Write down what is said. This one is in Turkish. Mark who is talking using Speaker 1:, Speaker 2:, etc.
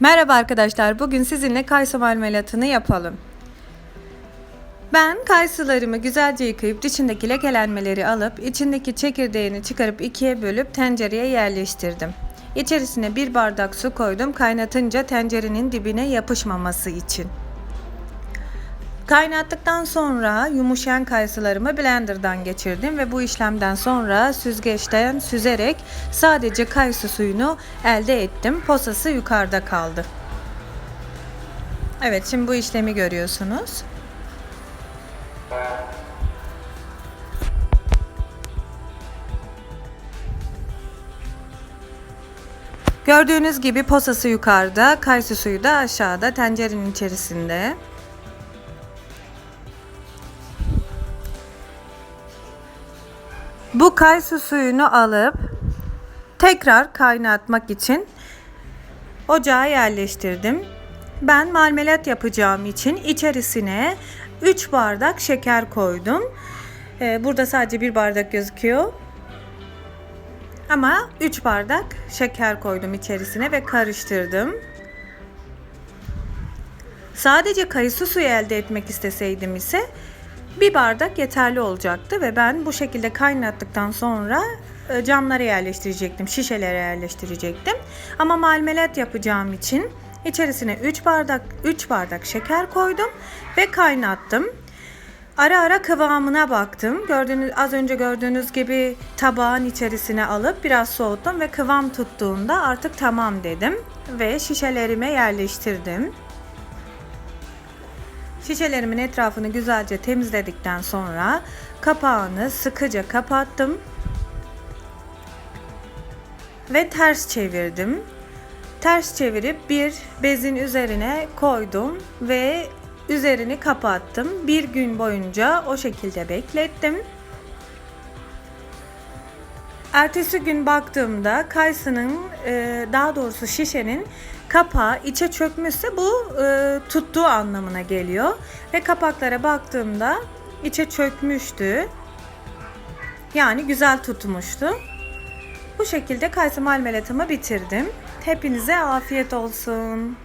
Speaker 1: Merhaba arkadaşlar. Bugün sizinle kayısı marmelatını yapalım. Ben kayısılarımı güzelce yıkayıp dışındaki lekelenmeleri alıp içindeki çekirdeğini çıkarıp ikiye bölüp tencereye yerleştirdim. İçerisine bir bardak su koydum kaynatınca tencerenin dibine yapışmaması için. Kaynattıktan sonra yumuşayan kayısılarımı blenderdan geçirdim ve bu işlemden sonra süzgeçten süzerek sadece kayısı suyunu elde ettim. Posası yukarıda kaldı. Evet şimdi bu işlemi görüyorsunuz. Gördüğünüz gibi posası yukarıda, kayısı suyu da aşağıda tencerenin içerisinde. Bu kayısı suyunu alıp tekrar kaynatmak için ocağa yerleştirdim. Ben marmelat yapacağım için içerisine 3 bardak şeker koydum. Ee, Burada sadece bir bardak gözüküyor. Ama 3 bardak şeker koydum içerisine ve karıştırdım. Sadece kayısı suyu elde etmek isteseydim ise bir bardak yeterli olacaktı ve ben bu şekilde kaynattıktan sonra e, camlara yerleştirecektim, şişelere yerleştirecektim. Ama marmelat yapacağım için içerisine 3 bardak 3 bardak şeker koydum ve kaynattım. Ara ara kıvamına baktım. Gördüğünüz az önce gördüğünüz gibi tabağın içerisine alıp biraz soğuttum ve kıvam tuttuğunda artık tamam dedim ve şişelerime yerleştirdim. Şişelerimin etrafını güzelce temizledikten sonra kapağını sıkıca kapattım ve ters çevirdim. Ters çevirip bir bezin üzerine koydum ve üzerini kapattım. Bir gün boyunca o şekilde beklettim. Ertesi gün baktığımda kayısının e, daha doğrusu şişenin kapağı içe çökmüşse bu e, tuttuğu anlamına geliyor. Ve kapaklara baktığımda içe çökmüştü. Yani güzel tutmuştu. Bu şekilde kayısı marmelatımı bitirdim. Hepinize afiyet olsun.